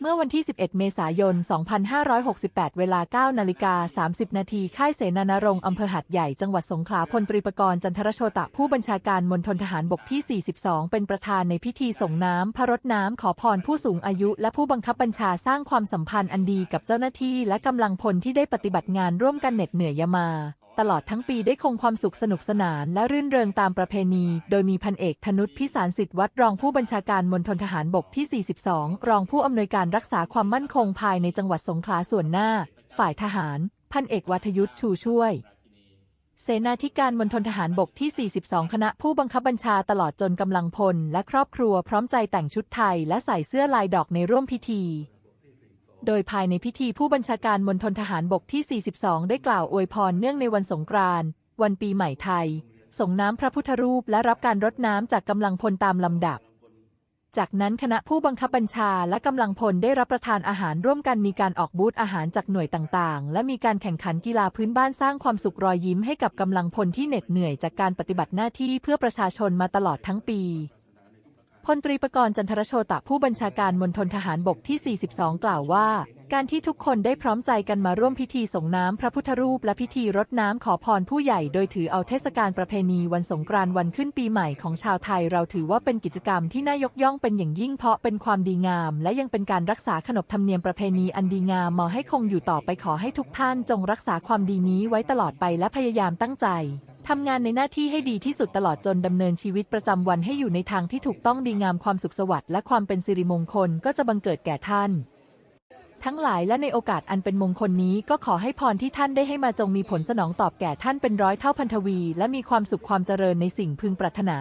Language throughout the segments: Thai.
เมื่อวันที่ 11 เมษายน 2568 เวลา 9 นาฬิกา 30 นาที ค่ายเสนานรงค์อำเภอหัดใหญ่ จังหวัดสงขลา พลตรีประกรณ์จันทรโชตะ ผู้บัญชาการมณฑลทหารบกที่ 42 เป็นประธานในพิธีส่งน้ำ พระรดน้ำ ขอพรผู้สูงอายุ และผู้บังคับบัญชาสร้างความสัมพันธ์อันดีกับเจ้าหน้าที่ และกำลังพลที่ได้ปฏิบัติงานร่วมกันเหน็ดเหนื่อยยามา ตลอดทั้งปีได้คงความสุขสนุกสนานและรื่นเริงตามประเพณี โดยมีพันเอกธนุษพิสารสิทธิ์วัดรองผู้บัญชาการมณฑลทหารบกที่ 42 รองผู้อำนวยการรักษาความมั่นคงภายในจังหวัดสงขลาส่วนหน้า ฝ่ายทหาร พันเอกวัทยุทธชูช่วย เสนาธิการมณฑลทหารบกที่ 42 คณะผู้บังคับบัญชาตลอดจนกำลังพล และครอบครัวพร้อมใจแต่งชุดไทย และใส่เสื้อลายดอกในร่วมพิธี โดยภายในพิธีผู้บัญชาการมณฑลทหารบกที่ 42 ได้กล่าวอวยพรเนื่องในวันสงกรานต์วันปีใหม่ไทย ส่งน้ำพระพุทธรูปและรับการรดน้ำจากกำลังพลตามลำดับ จากนั้นคณะผู้บังคับบัญชาและกำลังพลได้รับประทานอาหารร่วมกันมีการออกบูธอาหารจากหน่วยต่างๆ และมีการแข่งขันกีฬาพื้นบ้านสร้างความสุขรอยยิ้มให้กับกำลังพลที่เหน็ดเหนื่อยจากการปฏิบัติหน้าที่เพื่อประชาชนมาตลอดทั้งปี พลตรีประกรณ์จันทรโชตะผู้บัญชาการมณฑลทหารบกที่ 42 กล่าวว่า การที่ทุกคนได้พร้อมใจกันมาร่วมพิธีส่งน้ำพระพุทธรูปและพิธีรดน้ำขอพรผู้ใหญ่โดยถือเอาเทศกาลประเพณีวันสงกรานต์วันขึ้นปีใหม่ของชาวไทย เราถือว่าเป็นกิจกรรมที่น่ายกย่องเป็นอย่างยิ่งเพราะเป็นความดีงาม และยังเป็นการรักษาขนบธรรมเนียมประเพณีอันดีงามมอให้คงอยู่ต่อไปขอให้ทุกท่านจงรักษาความดีนี้ไว้ตลอดไปและพยายามตั้งใจทำงานในหน้าที่ให้ดีที่สุดตลอดจนดำเนินชีวิตประจำวันให้อยู่ในทางที่ถูกต้องดีงามความสุขสวัสดิ์และความเป็นสิริมงคลก็จะบังเกิดแก่ท่าน ทั้งหลายและในโอกาสอันเป็นมงคลนี้ก็ขอให้พรที่ท่านได้ให้มาจงมีผลสนองตอบแก่ท่านเป็นร้อยเท่าพันทวี และมีความสุขความเจริญในสิ่งพึงปรารถนา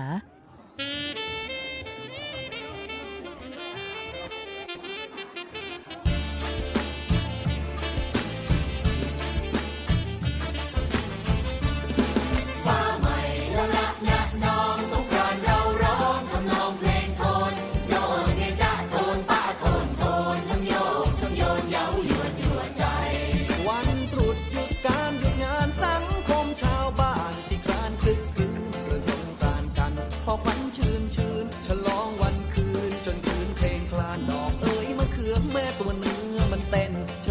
ตัวเนื้อมันเต้นเช